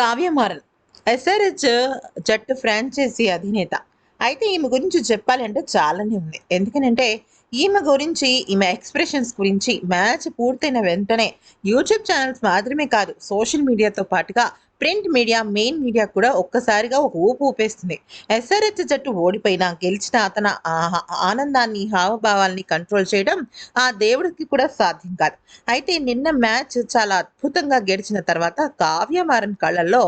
Kavya Maran SRH జట్టు franchise అధినేత. అయితే ఈమె గురించి చెప్పాలంటే చాలానే ఉంది. ఎందుకనంటే ఈమె గురించి ఈమె ఎక్స్ప్రెషన్స్ గురించి మ్యాచ్ పూర్తయిన వెంటనే యూట్యూబ్ ఛానల్స్ మాత్రమే కాదు సోషల్ మీడియాతో పాటుగా ప్రింట్ మీడియా మెయిన్ మీడియా కూడా ఒక్కసారిగా ఒక ఊపు ఊపేస్తుంది. ఎస్ఆర్హెచ్ జట్టు ఓడిపోయినా గెలిచిన అతను ఆనందాన్ని హావభావాల్ని కంట్రోల్ చేయడం ఆ దేవుడికి కూడా సాధ్యం కాదు. అయితే నిన్న మ్యాచ్ చాలా అద్భుతంగా గెలిచిన తర్వాత కావ్యమారన్ కళ్ళల్లో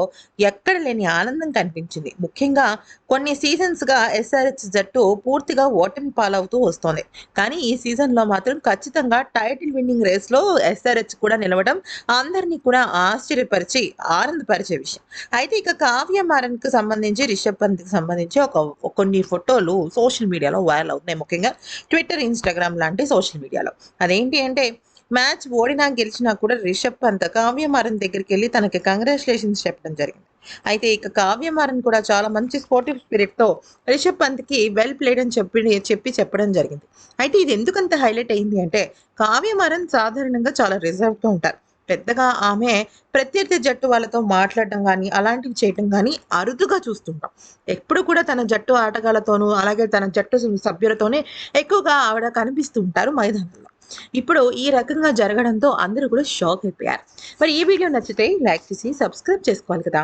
ఎక్కడ లేని ఆనందం కనిపించింది. ముఖ్యంగా కొన్ని సీజన్స్గా ఎస్ఆర్హెచ్ జట్టు పూర్తిగా ఓటమి పాలవుతూ వస్తోంది. కానీ ఈ సీజన్లో మాత్రం ఖచ్చితంగా టైటిల్ విన్నింగ్ రేస్లో ఎస్ఆర్హెచ్ కూడా నిలవడం అందరినీ కూడా ఆశ్చర్యపరిచి ఆనందపరి విషయం. అయితే ఇక కావ్యమారన్కు సంబంధించి రిషబ్ పంత్కి సంబంధించి ఒక కొన్ని ఫోటోలు సోషల్ మీడియాలో వైరల్ అవుతున్నాయి. ముఖ్యంగా ట్విట్టర్ ఇన్స్టాగ్రామ్ లాంటి సోషల్ మీడియాలో. అదేంటి అంటే మ్యాచ్ ఓడినా గెలిచినా కూడా రిషబ్ పంత్ కావ్యమారన్ దగ్గరికి వెళ్ళి తనకి కంగ్రాచులేషన్స్ చెప్పడం జరిగింది. అయితే ఇక కావ్యమారన్ కూడా చాలా మంచి స్పోర్టివ్ స్పిరిట్తో రిషబ్ పంత్కి వెల్ ప్లేడ్ అని చెప్పి చెప్పి చెప్పడం జరిగింది. అయితే ఇది ఎందుకంత హైలైట్ అయింది అంటే కావ్యమారన్ సాధారణంగా చాలా రిజర్వ్గా ఉంటారు. పెద్దగా ఆమె ప్రత్యర్థి జట్టు వాళ్ళతో మాట్లాడడం కానీ అలాంటివి చేయటం కానీ అరుదుగా చూస్తుంటాం. ఎప్పుడు కూడా తన జట్టు ఆటగాళ్ళతోనూ అలాగే తన జట్టు సభ్యులతోనే ఎక్కువగా ఆవిడ కనిపిస్తూ ఉంటారు మైదానంలో. ఇప్పుడు ఈ రకంగా జరగడంతో అందరూ కూడా షాక్ అయిపోయారు. మరి ఈ వీడియో నచ్చితే లైక్ చేసి సబ్స్క్రైబ్ చేసుకోవాలి కదా.